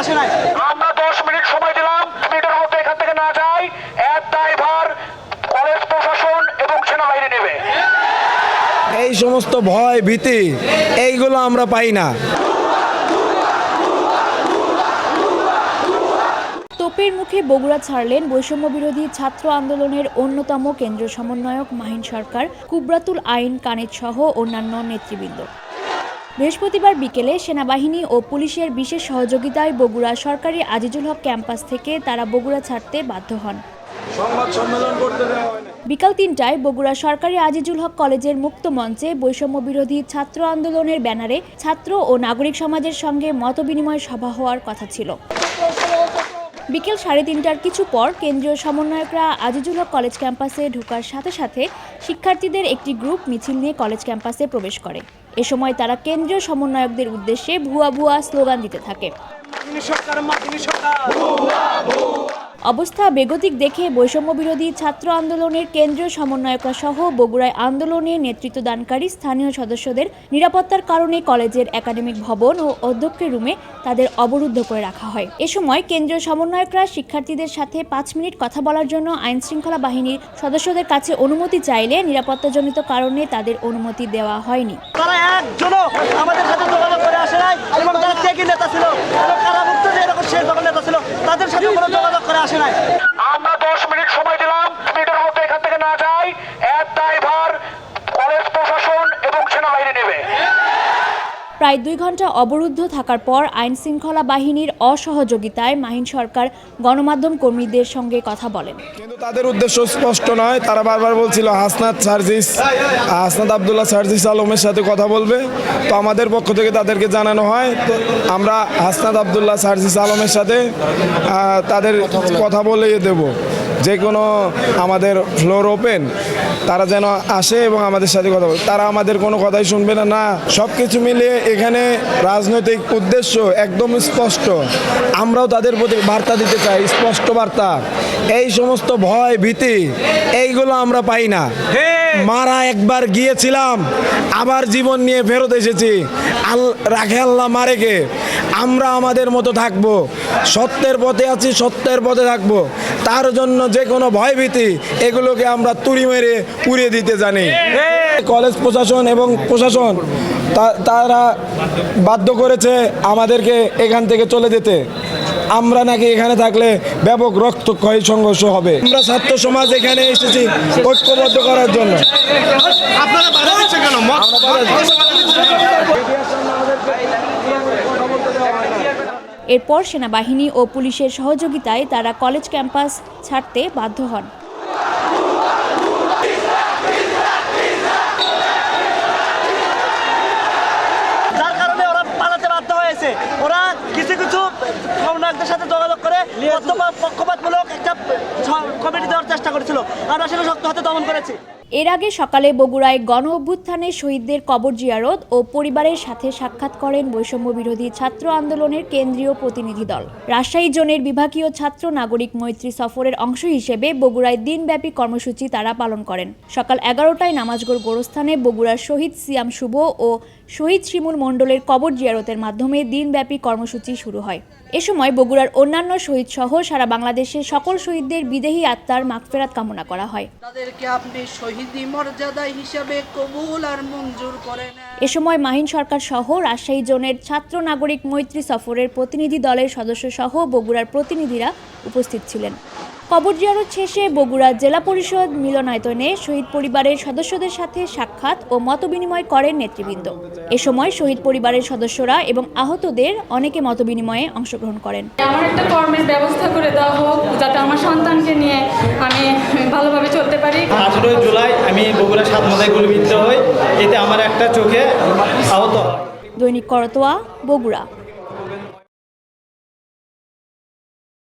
আসে নাই। আমরা দশ মিনিট সময় দিলাম মিনিটের মধ্যে এখান থেকে না যাই এর দায়ভার কলেজ প্রশাসন এবং সেনাবাহিনী নেবে। এই সমস্ত ভয় ভীতি এইগুলো আমরা পাই না। তোপের মুখে বগুড়া ছাড়লেন বৈষম্য বিরোধী ছাত্র আন্দোলনের অন্যতম কেন্দ্রীয় সমন্বয়ক মাহিন সরকার কুবরাতুল আইন কানেত সহ অন্যান্য নেতৃবৃন্দ। বৃহস্পতিবার বিকেলে সেনাবাহিনী ও পুলিশের বিশেষ সহযোগিতায় বগুড়া সরকারি আজিজুল হক ক্যাম্পাস থেকে তারা বগুড়া ছাড়তে বাধ্য হন। বিকাল তিনটায় বগুড়া সরকারি আজিজুল হক কলেজের মুক্ত মঞ্চে বৈষম্য বিরোধী ছাত্র আন্দোলনের ব্যানারে ছাত্র ও নাগরিক সমাজের সঙ্গে মতবিনিময় সভা হওয়ার কথা ছিল। বিকেল সাড়ে তিনটার কিছু পর কেন্দ্রীয় সমন্বয়করা আজিজুল হক কলেজ ক্যাম্পাসে ঢোকার সাথে সাথে শিক্ষার্থীদের একটি গ্রুপ মিছিল নিয়ে কলেজ ক্যাম্পাসে প্রবেশ করে। এ সময় তারা কেন্দ্রীয় সমন্বয়কদের উদ্দেশ্যে ভুয়া ভুয়া স্লোগান দিতে থাকে। অবস্থা বেগতিক দেখে বৈষম্য বিরোধী ছাত্র আন্দোলনের কেন্দ্রীয় সমন্বয়করা সহ বগুড়ায় আন্দোলনে নেতৃত্ব দানকারী স্থানীয় সদস্যদের নিরাপত্তার কারণে কলেজের একাডেমিক ভবন ও অধ্যক্ষের রুমে তাদের অবরুদ্ধ করে রাখা হয়। এ সময় কেন্দ্রীয় সমন্বয়করা শিক্ষার্থীদের সাথে পাঁচ মিনিট কথা বলার জন্য আইন শৃঙ্খলা বাহিনীর সদস্যদের কাছে অনুমতি চাইলে নিরাপত্তাজনিত কারণে তাদের অনুমতি দেওয়া হয়নি। তারা একজনও আমাদের সাথে যোগাযোগ করে আসে নাই, এবং নেতা ছিল? শেষ যখন নেতা ছিল তাদের সাথে কোনো যোগাযোগ করে আসে নাই। প্রায় দুই ঘণ্টা অবরুদ্ধ থাকার পর আইন শৃঙ্খলা বাহিনীর অসহযোগিতায় মাহিন সরকার গণমাধ্যম কর্মীদের সঙ্গে কথা বলেন। কিন্তু তাদের উদ্দেশ্য স্পষ্ট নয়। তারা বারবার বলছিল, হাসনাত সার্জিস, হাসনাত আবদুল্লাহ সার্জিস আলমের সাথে কথা বলবে। তো আমাদের পক্ষ থেকে তাদেরকে জানানো হয়, তো আমরা হাসনাত আবদুল্লাহ সার্জিস আলমের সাথে তাদের কথা বলে দেব। যে কোনো আমাদের ফ্লোর ওপেন তারা যেন আসে এবং আমাদের সাথে কথা বলে। তারা আমাদের কোনো কথাই শুনবে না না। সব কিছু মিলিয়ে এখানে রাজনৈতিক উদ্দেশ্য একদম স্পষ্ট। আমরাও তাদের প্রতি বার্তা দিতে চাই স্পষ্ট বার্তা। এই সমস্ত ভয় ভীতি এইগুলো আমরা পাই না। মারা একবার গিয়েছিলাম আবার জীবন নিয়ে ফেরত এসেছি। আল রাখে আল্লাহ মারেকে আমরা আমাদের মতো থাকব। সত্যের পথে আছি সত্যের পথে থাকব। তার জন্য যে কোনো ভয়ভীতি এগুলোকে আমরা তুড়ি মেরে উড়িয়ে দিতে জানি। কলেজ প্রশাসন এবং প্রশাসন তারা বাধ্য করেছে আমাদেরকে এখান থেকে চলে যেতে। আমরা নাকি এখানে থাকলে ব্যাপক রক্তক্ষয়ী সংঘর্ষ হবে। আমরা ছাত্র সমাজ এখানে এসেছি ঐক্যবদ্ধ করার জন্য। এরপর সেনাবাহিনী ও পুলিশের সহযোগিতায় তারা কলেজ ক্যাম্পাস ছাড়তে বাধ্য হন। যার কারণে ওরা পালাতে বাধ্য হয়েছে। ওরা কিছু কিছু সমন্বয়কদের সাথে যোগাযোগ করে পক্ষপাত- পক্ষপাতমূলক একটা কমিটি দেওয়ার চেষ্টা করেছিল। আমরা সেটা শক্ত হাতে দমন করেছি। এর আগে সকালে বগুড়ায় গণ অভ্যুত্থানে শহীদদের কবর জিয়ারত ও পরিবারের সাথে সাক্ষাৎ করেন বৈষম্য বিরোধী ছাত্র আন্দোলনের কেন্দ্রীয় প্রতিনিধি দল। রাজশাহী জোনের বিভাগীয় ছাত্র নাগরিক মৈত্রী সফরের অংশ হিসেবে বগুড়ায় দিনব্যাপী কর্মসূচি তারা পালন করেন। সকাল এগারোটায় নামাজগড় গোরস্থানে বগুড়ার শহীদ সিয়াম শুভ ও শহীদ শিমুল মণ্ডলের কবর জিয়ারতের মাধ্যমে দিনব্যাপী কর্মসূচি শুরু হয়। এ সময় বগুড়ার অন্যান্য শহীদ সহ সারা বাংলাদেশের সকল শহীদদের বিদেহী আত্মার মাগফেরাত কামনা করা হয়। মর্যাদা হিসাবে কবুল আর মঞ্জুর করেন এ সময় মাহিন সরকার সহ রাজশাহী জোনের ছাত্র নাগরিক মৈত্রী সফরের প্রতিনিধি দলের সদস্য সহ বগুড়ার প্রতিনিধিরা উপস্থিত ছিলেন। কবর জিয়ারত শেষে বগুড়া জেলা পরিষদ মিলনায়তনে শহীদ পরিবারের সদস্যদের সাথে সাক্ষাৎ ও মতবিনিময় করেন নেতৃবৃন্দ। এ সময় শহীদ পরিবারের সদস্যরা এবং আহতদের অনেকে মতবিনিময়ে অংশগ্রহণ করেন। আমার একটা কর্মের ব্যবস্থা করে দেওয়া হোক যাতে আমার সন্তানকে নিয়ে আমি ভালোভাবে চলতে পারি। আঠেরোই জুলাই আমি বগুড়া সাত মাথায় গুলিবিদ্ধ হই। এতে আমার একটা চোখে আহত দৈনিক করতোয়া বগুড়া।